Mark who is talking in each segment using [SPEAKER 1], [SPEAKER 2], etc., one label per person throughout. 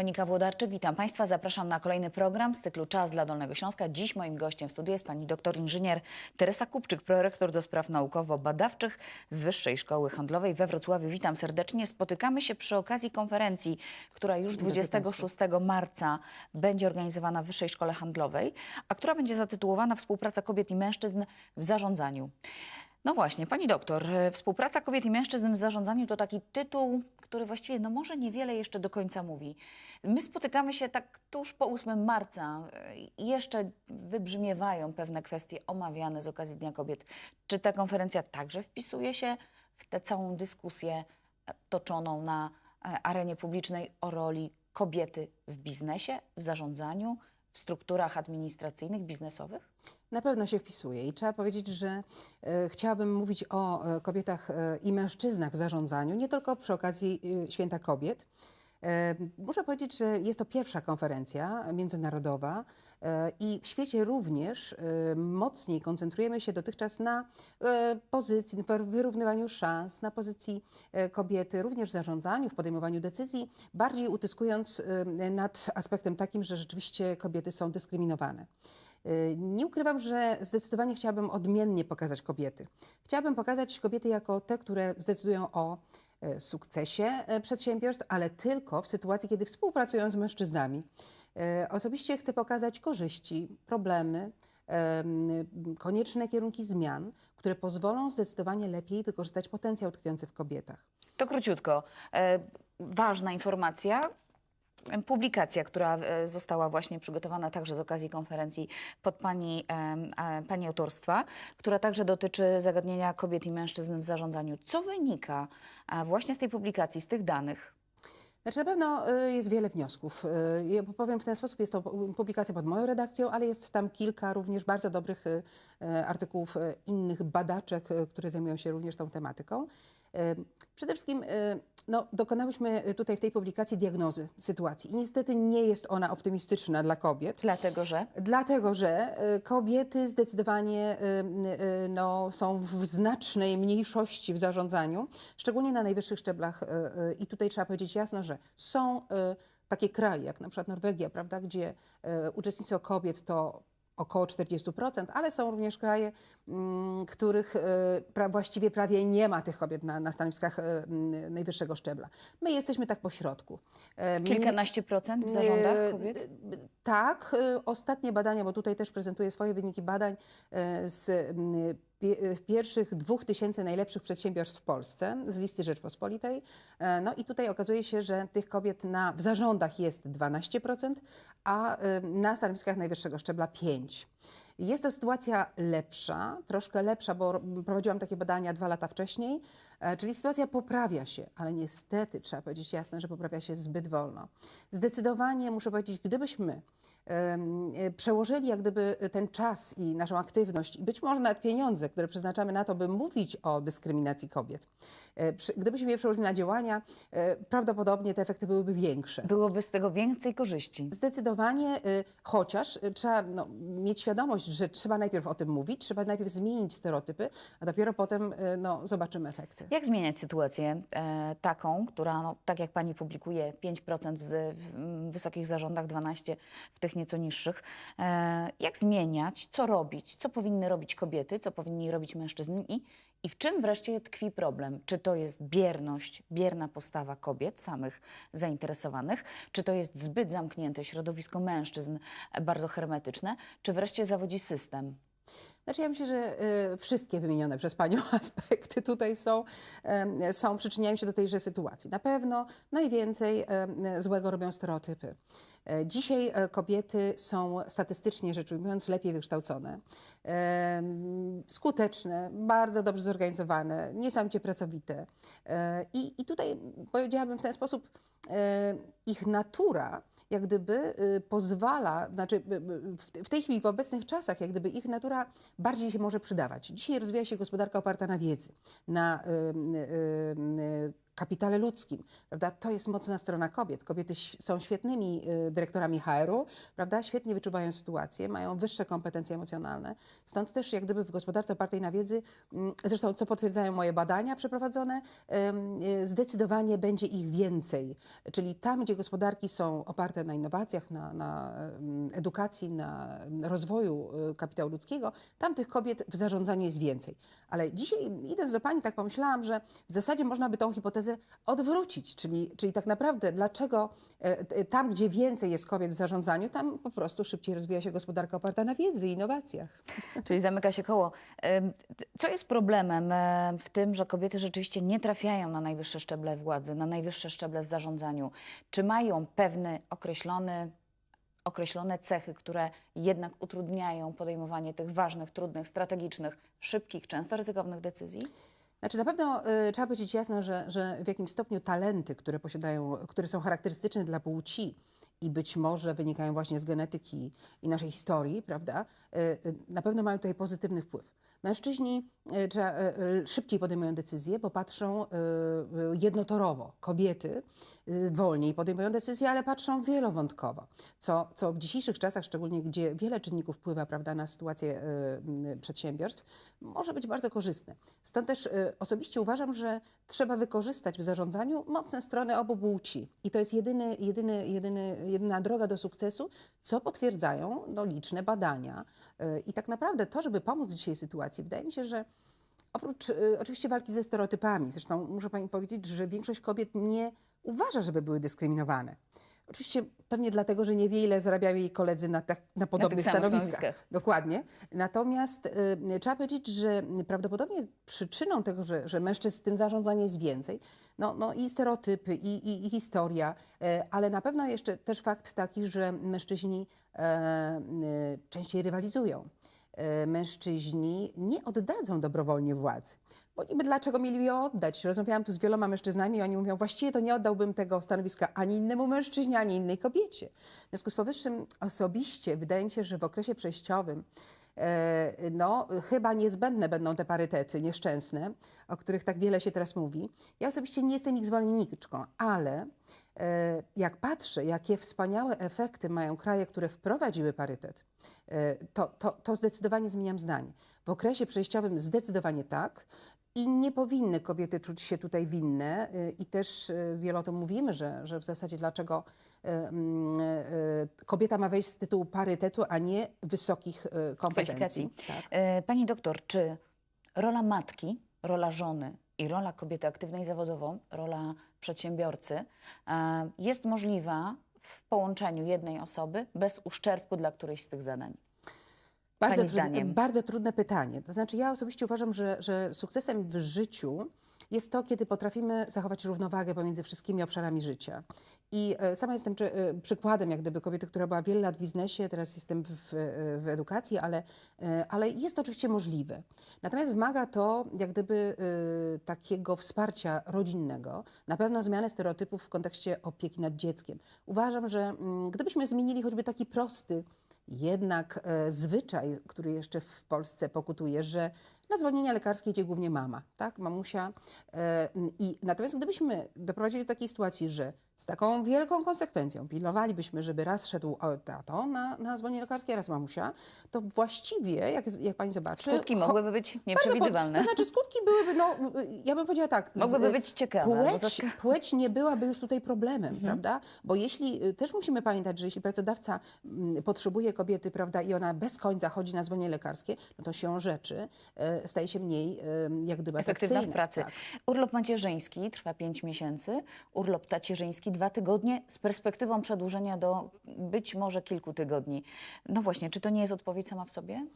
[SPEAKER 1] Monika Włodarczyk, witam Państwa. Zapraszam na kolejny program z cyklu Czas dla Dolnego Śląska. Dziś moim gościem w studiu jest pani doktor inżynier Teresa Kupczyk, prorektor do spraw naukowo-badawczych z Wyższej Szkoły Handlowej we Wrocławiu. Witam serdecznie. Spotykamy się przy okazji konferencji, która już
[SPEAKER 2] Dzień dobry
[SPEAKER 1] 26 marca będzie organizowana w Wyższej Szkole Handlowej, a która będzie zatytułowana Współpraca kobiet i mężczyzn w zarządzaniu. No właśnie, pani doktor, e, współpraca kobiet i mężczyzn w zarządzaniu to taki tytuł, który właściwie no może niewiele jeszcze do końca mówi. My spotykamy się tak tuż po 8 marca e, i jeszcze wybrzmiewają pewne kwestie omawiane z okazji Dnia Kobiet. Czy ta konferencja także wpisuje się w tę całą dyskusję e, toczoną na arenie publicznej o roli kobiety w biznesie, w zarządzaniu, w strukturach administracyjnych, biznesowych?
[SPEAKER 2] Na pewno się wpisuje i trzeba powiedzieć, że e, chciałabym mówić o e, kobietach e, i mężczyznach w zarządzaniu, nie tylko przy okazji e, Święta Kobiet. Muszę powiedzieć, że jest to pierwsza konferencja międzynarodowa i w świecie również mocniej koncentrujemy się dotychczas na pozycji, na wyrównywaniu szans, na pozycji kobiety, również w zarządzaniu, w podejmowaniu decyzji, bardziej utyskując nad aspektem takim, że rzeczywiście kobiety są dyskryminowane. Y, Nie ukrywam, że zdecydowanie chciałabym odmiennie pokazać kobiety. Chciałabym pokazać kobiety jako te, które zdecydują o e, sukcesie e, przedsiębiorstw, ale tylko w sytuacji, kiedy współpracują z mężczyznami. E, Osobiście chcę pokazać korzyści, problemy, em, konieczne kierunki zmian, które pozwolą zdecydowanie lepiej wykorzystać potencjał tkwiący w kobietach.
[SPEAKER 1] To króciutko. Ważna informacja. Publikacja, która e, została właśnie przygotowana także z okazji konferencji pod pani, e, pani autorstwa, która także dotyczy zagadnienia kobiet i mężczyzn w zarządzaniu. Co wynika e, właśnie z tej publikacji, z tych danych?
[SPEAKER 2] Znaczy na pewno y, jest wiele wniosków. Y, Ja powiem w ten sposób, jest to pu- publikacja pod moją redakcją, ale jest tam kilka również bardzo dobrych artykułów innych badaczek, które zajmują się również tą tematyką. Przede wszystkim no, dokonałyśmy tutaj w tej publikacji diagnozy sytuacji i niestety nie jest ona optymistyczna dla kobiet.
[SPEAKER 1] Dlatego, że
[SPEAKER 2] Dlatego, że y, kobiety zdecydowanie y, no, są w znacznej mniejszości w zarządzaniu, szczególnie na najwyższych szczeblach. I tutaj trzeba powiedzieć jasno, że są takie kraje, jak na przykład Norwegia, prawda, gdzie uczestnictwo kobiet to około 40%, ale są również kraje, mm, których pra, właściwie prawie nie ma tych kobiet na, na stanowiskach mm, najwyższego szczebla. My jesteśmy tak po środku. Mnie-
[SPEAKER 1] kilkanaście procent w zarządach
[SPEAKER 2] E,
[SPEAKER 1] kobiet?
[SPEAKER 2] Tak, e, ostatnie badania, bo tutaj też prezentuję swoje wyniki badań e, z m, pie- e, pierwszych dwóch tysięcy najlepszych przedsiębiorstw w Polsce z listy Rzeczpospolitej. E, No i tutaj okazuje się, że tych kobiet na, w zarządach jest 12%, a na stanowiskach najwyższego szczebla 5%. Jest to sytuacja lepsza, troszkę lepsza, bo ro- prowadziłam takie badania dwa lata wcześniej, e, czyli sytuacja poprawia się, ale niestety trzeba powiedzieć jasno, że poprawia się zbyt wolno. Zdecydowanie muszę powiedzieć, gdybyśmy przełożyli jak gdyby ten czas i naszą aktywność i być może nawet pieniądze, które przeznaczamy na to, by mówić o dyskryminacji kobiet, e, gdybyśmy je przełożyli na działania, e, prawdopodobnie te efekty byłyby większe.
[SPEAKER 1] Byłoby z tego więcej korzyści.
[SPEAKER 2] Zdecydowanie, chociaż trzeba no, mieć świadomość, że trzeba najpierw o tym mówić, trzeba najpierw zmienić stereotypy, a dopiero potem no, zobaczymy efekty.
[SPEAKER 1] Jak zmieniać sytuację e, taką, która, no, tak jak pani publikuje, 5% w, w wysokich zarządach, 12% w tych nieco niższych. E, jak zmieniać, co robić, co powinny robić kobiety, co powinni robić mężczyźni i, i w czym wreszcie tkwi problem? Czy to jest bierność, bierna postawa kobiet, samych zainteresowanych, czy to jest zbyt zamknięte środowisko mężczyzn, e, bardzo hermetyczne, czy wreszcie zawodzi system?
[SPEAKER 2] Znaczy ja myślę, że y, wszystkie wymienione przez Panią aspekty tutaj są, są, przyczyniają się do tejże sytuacji. Na pewno najwięcej złego robią stereotypy. E, Dzisiaj e, kobiety są statystycznie rzecz ujmując lepiej wykształcone, skuteczne, bardzo dobrze zorganizowane, niesamowicie pracowite. E, I, I tutaj powiedziałabym w ten sposób, ich natura jak gdyby y, pozwala, znaczy y, y, w, tej chwili w obecnych czasach, jak gdyby ich natura bardziej się może przydawać. Dzisiaj rozwija się gospodarka oparta na wiedzy, na kapitale ludzkim, prawda? To jest mocna strona kobiet. Kobiety są świetnymi y, dyrektorami HR-u, prawda? Świetnie wyczuwają sytuację, mają wyższe kompetencje emocjonalne. Stąd też jak gdyby w gospodarce opartej na wiedzy, mm, zresztą co potwierdzają moje badania przeprowadzone, y, zdecydowanie będzie ich więcej. Czyli tam, gdzie gospodarki są oparte na innowacjach, na, na edukacji, na rozwoju y, kapitału ludzkiego, tam tych kobiet w zarządzaniu jest więcej. Ale dzisiaj, idąc do Pani, tak pomyślałam, że w zasadzie można by tą hipotezę odwrócić, czyli, czyli tak naprawdę dlaczego e, t- tam, gdzie więcej jest kobiet w zarządzaniu, tam po prostu szybciej rozwija się gospodarka oparta na wiedzy i innowacjach.
[SPEAKER 1] Czyli zamyka się koło. Co jest problemem em, w tym, że kobiety rzeczywiście nie trafiają na najwyższe szczeble władzy, na najwyższe szczeble w zarządzaniu? Czy mają pewny określony, określone cechy, które jednak utrudniają podejmowanie tych ważnych, trudnych, strategicznych, szybkich, często ryzykownych decyzji?
[SPEAKER 2] Znaczy na pewno y, trzeba powiedzieć jasno, że, że w jakim stopniu talenty, które posiadają, które są charakterystyczne dla płci i być może wynikają właśnie z genetyki i naszej historii, prawda, y, y, na pewno mają tutaj pozytywny wpływ. Mężczyźni y, y, y, szybciej podejmują decyzje, bo patrzą jednotorowo. Kobiety wolniej podejmują decyzje, ale patrzą wielowątkowo, co, co w dzisiejszych czasach, szczególnie gdzie wiele czynników wpływa prawda, na sytuację przedsiębiorstw, może być bardzo korzystne. Stąd też osobiście uważam, że trzeba wykorzystać w zarządzaniu mocne strony obu płci. I to jest jedyny, jedyny, jedyny, jedyna droga do sukcesu, co potwierdzają no, liczne badania. I tak naprawdę to, żeby pomóc dzisiaj sytuacji, wydaje mi się, że Oprócz y, oczywiście walki ze stereotypami, zresztą muszę Pani powiedzieć, że większość kobiet nie uważa, żeby były dyskryminowane. Oczywiście pewnie dlatego, że niewiele zarabiają jej koledzy na, tak, na podobnych
[SPEAKER 1] samych
[SPEAKER 2] stanowiskach.
[SPEAKER 1] stanowiskach.
[SPEAKER 2] Dokładnie. Natomiast y, trzeba powiedzieć, że prawdopodobnie przyczyną tego, że, że mężczyzn w tym zarządzaniu jest więcej, no, no i stereotypy, i, i, i historia, e, ale na pewno jeszcze też fakt taki, że mężczyźni e, e, częściej rywalizują mężczyźni nie oddadzą dobrowolnie władzy. Bo niby dlaczego mieliby ją oddać? Rozmawiałam tu z wieloma mężczyznami i oni mówią, właściwie to nie oddałbym tego stanowiska ani innemu mężczyźnie, ani innej kobiecie. W związku z powyższym osobiście wydaje mi się, że w okresie przejściowym e, no, chyba niezbędne będą te parytety nieszczęsne, o których tak wiele się teraz mówi. Ja osobiście nie jestem ich zwolenniczką, ale e, jak patrzę, jakie wspaniałe efekty mają kraje, które wprowadziły parytet, e, to, to, to zdecydowanie zmieniam zdanie. W okresie przejściowym zdecydowanie tak. I nie powinny kobiety czuć się tutaj winne. y, I też y, wiele o tym mówimy, że, że w zasadzie dlaczego y, kobieta ma wejść z tytułu parytetu, a nie wysokich kompetencji. Tak.
[SPEAKER 1] Pani doktor, czy rola matki, rola żony i rola kobiety aktywnej zawodowo, rola przedsiębiorcy jest możliwa w połączeniu jednej osoby bez uszczerbku dla którejś z tych zadań?
[SPEAKER 2] Bardzo, trudne, bardzo trudne pytanie. To znaczy, ja osobiście uważam, że, że sukcesem w życiu jest to, kiedy potrafimy zachować równowagę pomiędzy wszystkimi obszarami życia. I e, sama jestem e, przykładem, jak gdyby kobiety, która była wiele lat w biznesie, teraz jestem w, w edukacji, ale, e, ale jest to oczywiście możliwe. Natomiast wymaga to, jak gdyby, takiego wsparcia rodzinnego, na pewno zmiany stereotypów w kontekście opieki nad dzieckiem. Uważam, że mm, gdybyśmy zmienili choćby taki prosty, jednak e, zwyczaj, który jeszcze w Polsce pokutuje, że na zwolnienia lekarskie idzie głównie mama, tak, mamusia. I, natomiast gdybyśmy doprowadzili do takiej sytuacji, że z taką wielką konsekwencją pilnowalibyśmy, żeby raz szedł tato na, na zwolnienie lekarskie, raz mamusia, to właściwie, jak, jak pani zobaczy...
[SPEAKER 1] Skutki mogłyby być nieprzewidywalne.
[SPEAKER 2] To znaczy skutki byłyby, no, ja bym powiedziała tak.
[SPEAKER 1] Mogłyby być ciekawe
[SPEAKER 2] Płeć, płeć nie byłaby już tutaj problemem,
[SPEAKER 1] Mhm.
[SPEAKER 2] prawda? Bo jeśli, y, też musimy pamiętać, że jeśli pracodawca mm, potrzebuje kobiety, prawda, i ona bez końca chodzi na zwolnienie lekarskie, no to siłą rzeczy staje się mniej, jak gdyby,
[SPEAKER 1] Efektywna w pracy.
[SPEAKER 2] Tak.
[SPEAKER 1] Urlop macierzyński trwa 5 miesięcy, urlop tacierzyński 2 tygodnie z perspektywą przedłużenia do być może kilku tygodni. No właśnie, czy to nie jest odpowiedź sama w sobie?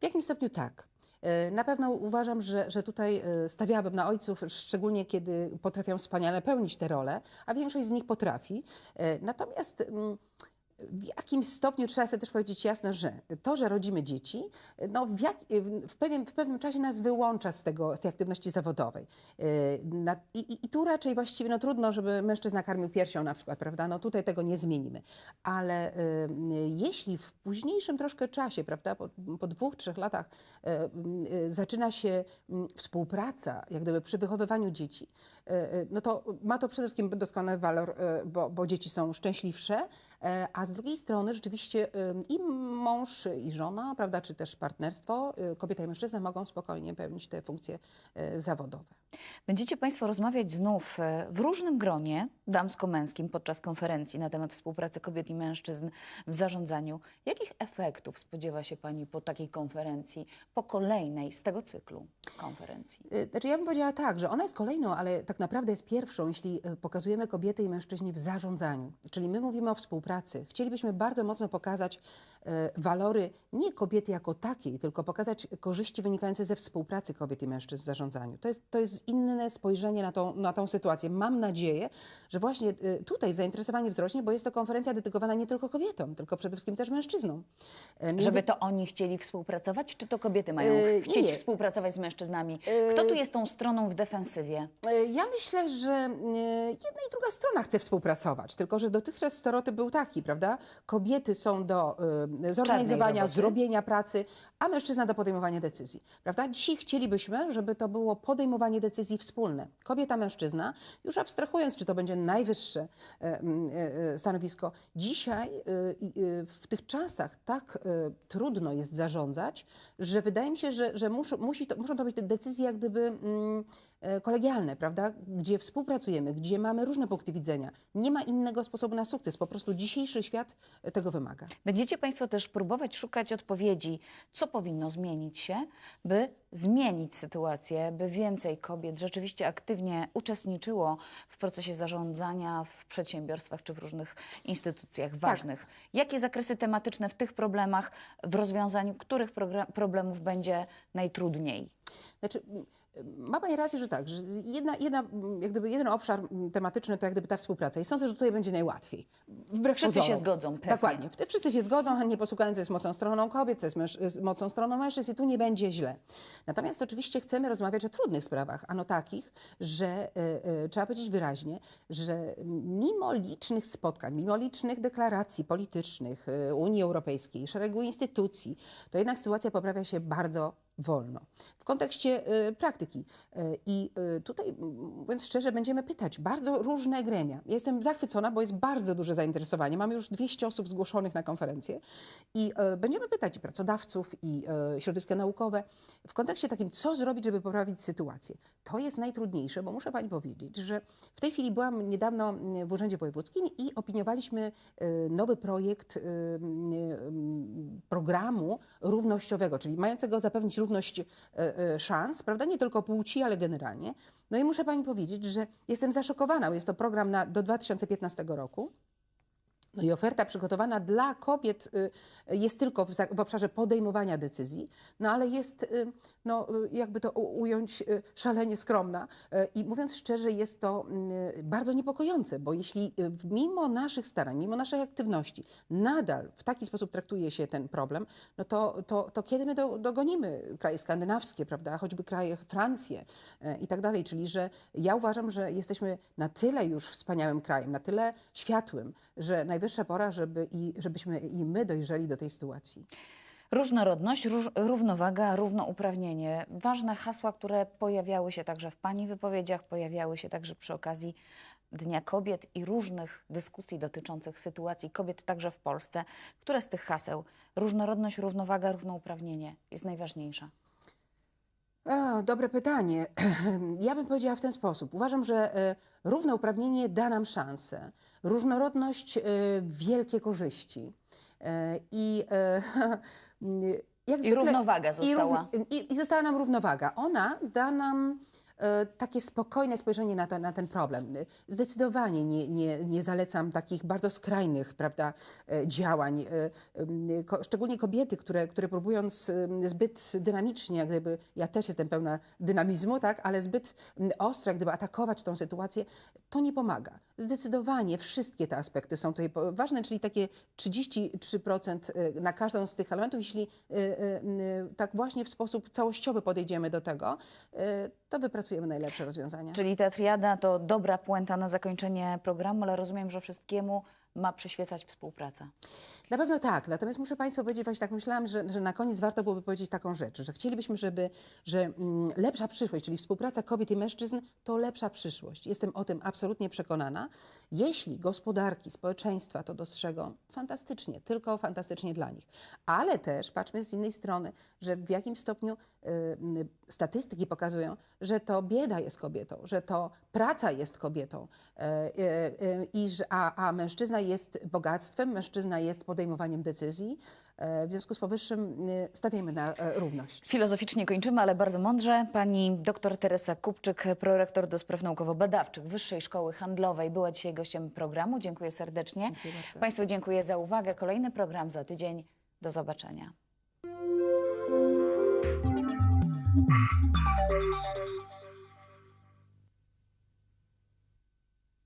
[SPEAKER 2] W jakim stopniu tak? E, Na pewno uważam, że, że tutaj e, stawiałabym na ojców, szczególnie kiedy potrafią wspaniale pełnić te role, a większość z nich potrafi. E, Natomiast mm, w jakim stopniu trzeba sobie też powiedzieć jasno, że to, że rodzimy dzieci, no w, jak, w, pewien, w pewnym czasie nas wyłącza z, tego, z tej aktywności zawodowej. Yy, I, i, I tu raczej właściwie no, trudno, żeby mężczyzna karmił piersią na przykład, prawda? No tutaj tego nie zmienimy. Ale yy, jeśli w późniejszym troszkę czasie, prawda, po, po dwóch, trzech latach yy, zaczyna się współpraca, jak gdyby przy wychowywaniu dzieci, no to ma to przede wszystkim doskonały walor, bo, bo dzieci są szczęśliwsze, A z drugiej strony rzeczywiście ym, i mąż, i żona, prawda, czy też partnerstwo, y, kobieta i mężczyzna mogą spokojnie pełnić te funkcje y, zawodowe.
[SPEAKER 1] Będziecie Państwo rozmawiać znów e, w różnym gronie damsko-męskim podczas konferencji na temat współpracy kobiet i mężczyzn w zarządzaniu. Jakich efektów spodziewa się Pani po takiej konferencji, po kolejnej z tego cyklu konferencji?
[SPEAKER 2] Y, Znaczy ja bym powiedziała tak, że ona jest kolejną, ale tak naprawdę jest pierwszą, jeśli y, pokazujemy kobiety i mężczyźni w zarządzaniu. Czyli my mówimy o współpracy. Chcielibyśmy bardzo mocno pokazać walory nie kobiety jako takiej, tylko pokazać korzyści wynikające ze współpracy kobiet i mężczyzn w zarządzaniu. To jest, to jest inne spojrzenie na tą, na tą sytuację. Mam nadzieję, że właśnie y, tutaj zainteresowanie wzrośnie, bo jest to konferencja dedykowana nie tylko kobietom, tylko przede wszystkim też mężczyznom. Y, między-
[SPEAKER 1] Żeby to oni chcieli współpracować, czy to kobiety mają
[SPEAKER 2] Yy,
[SPEAKER 1] chcieć
[SPEAKER 2] nie.
[SPEAKER 1] współpracować z mężczyznami? Kto tu jest tą stroną w defensywie?
[SPEAKER 2] Ja myślę, że jedna i druga strona chce współpracować, tylko że dotychczas stereotyp był taki, prawda? Kobiety są do zorganizowania, zrobienia pracy, a mężczyzna do podejmowania decyzji, prawda? Dzisiaj chcielibyśmy, żeby to było podejmowanie decyzji wspólne. Kobieta, mężczyzna, już abstrahując, czy to będzie najwyższe e, e, e, stanowisko, dzisiaj w tych czasach tak trudno jest zarządzać, że wydaje mi się, że, że muszą, musi to, muszą to być decyzje jak gdyby mm, kolegialne, prawda? Gdzie współpracujemy, gdzie mamy różne punkty widzenia. Nie ma innego sposobu na sukces. Po prostu dzisiejszy świat tego wymaga.
[SPEAKER 1] Będziecie Państwo też próbować szukać odpowiedzi, co powinno zmienić się, by zmienić sytuację, by więcej kobiet rzeczywiście aktywnie uczestniczyło w procesie zarządzania w przedsiębiorstwach czy w różnych instytucjach ważnych. Jakie zakresy tematyczne w tych problemach, w rozwiązaniu których problemów będzie najtrudniej?
[SPEAKER 2] Znaczy, ma Pani rację, że tak, że jedna, jedna, jak gdyby jeden obszar tematyczny to jak gdyby ta współpraca. I sądzę, że tutaj będzie najłatwiej. Wbrew
[SPEAKER 1] Wszyscy
[SPEAKER 2] pozorom.
[SPEAKER 1] się zgodzą, pewnie.
[SPEAKER 2] Dokładnie. Wszyscy się zgodzą, chętnie posłuchają, co jest mocną stroną kobiet, co jest mocną stroną mężczyzn i tu nie będzie źle. Natomiast oczywiście chcemy rozmawiać o trudnych sprawach, ano takich, że e, e, trzeba powiedzieć wyraźnie, że mimo licznych spotkań, mimo licznych deklaracji politycznych e, Unii Europejskiej, szeregu instytucji, to jednak sytuacja poprawia się bardzo wolno. W kontekście e, praktyki. E, I e, tutaj, mówiąc szczerze, będziemy pytać bardzo różne gremia. Ja jestem zachwycona, bo jest bardzo duże zainteresowanie. Mamy już 200 osób zgłoszonych na konferencję i będziemy pytać i pracodawców, i środowiska naukowe w kontekście takim, co zrobić, żeby poprawić sytuację. To jest najtrudniejsze, bo muszę Pani powiedzieć, że w tej chwili byłam niedawno m, w Urzędzie Wojewódzkim i opiniowaliśmy nowy projekt programu równościowego, czyli mającego zapewnić równość e, e, szans, prawda, nie tylko płci, ale generalnie. No i muszę Pani powiedzieć, że jestem zaszokowana. Jest to program na, do 2015 roku. No i oferta przygotowana dla kobiet y, jest tylko w, za- w obszarze podejmowania decyzji, no ale jest, y, no, y, jakby to ująć, szalenie skromna. I mówiąc szczerze, jest to bardzo niepokojące, bo jeśli mimo naszych starań, mimo naszej aktywności nadal w taki sposób traktuje się ten problem, no to, to, to kiedy my do, dogonimy kraje skandynawskie, prawda, choćby kraje Francję i tak dalej. Czyli, że ja uważam, że jesteśmy na tyle już wspaniałym krajem, na tyle światłym, że najwyższa pora, żeby i, żebyśmy i my dojrzeli do tej sytuacji.
[SPEAKER 1] Różnorodność, róż, równowaga, równouprawnienie. Ważne hasła, które pojawiały się także w Pani wypowiedziach, pojawiały się także przy okazji Dnia Kobiet i różnych dyskusji dotyczących sytuacji kobiet także w Polsce. Które z tych haseł, różnorodność, równowaga, równouprawnienie jest najważniejsza?
[SPEAKER 2] O, dobre pytanie. Ja bym powiedziała w ten sposób. Uważam, że e, równouprawnienie da nam szansę. Różnorodność e, wielkie korzyści. E, I e, jak
[SPEAKER 1] I równowaga
[SPEAKER 2] i,
[SPEAKER 1] została.
[SPEAKER 2] i, I została nam równowaga. Ona da nam takie spokojne spojrzenie na, to, na ten problem. E, Zdecydowanie nie, nie, nie zalecam takich bardzo skrajnych prawda, e, działań. E, szczególnie kobiety, które, które próbując zbyt dynamicznie, jak gdyby, ja też jestem pełna dynamizmu, tak, ale zbyt ostro, jak gdyby atakować tą sytuację, to nie pomaga. Zdecydowanie wszystkie te aspekty są tutaj ważne, czyli takie 33% e, na każdą z tych elementów. Jeśli e, e, e, tak właśnie w sposób całościowy podejdziemy do tego, e, to wypracujemy najlepsze rozwiązania.
[SPEAKER 1] Czyli ta triada to dobra puenta na zakończenie programu, ale rozumiem, że wszystkiemu ma przyświecać współpraca.
[SPEAKER 2] Na pewno tak, natomiast muszę Państwu powiedzieć, właśnie tak myślałam, że, że na koniec warto byłoby powiedzieć taką rzecz, że chcielibyśmy, żeby że, mm, lepsza przyszłość, czyli współpraca kobiet i mężczyzn, to lepsza przyszłość. Jestem o tym absolutnie przekonana. Jeśli gospodarki, społeczeństwa to dostrzegą, fantastycznie, tylko fantastycznie dla nich. Ale też patrzmy z innej strony, że w jakim stopniu y, y, statystyki pokazują, że to bieda jest kobietą, że to praca jest kobietą y, y, y, że, a, a mężczyzna jest bogactwem, mężczyzna jest podejmowaniem decyzji. E, W związku z powyższym y, stawiamy na e, równość.
[SPEAKER 1] Filozoficznie kończymy, ale bardzo mądrze. Pani dr Teresa Kupczyk, prorektor do spraw naukowo-badawczych Wyższej Szkoły Handlowej, była dzisiaj gościem programu. Dziękuję serdecznie.
[SPEAKER 2] Dziękuję.
[SPEAKER 1] Państwu dziękuję za uwagę. Kolejny program za tydzień. Do zobaczenia.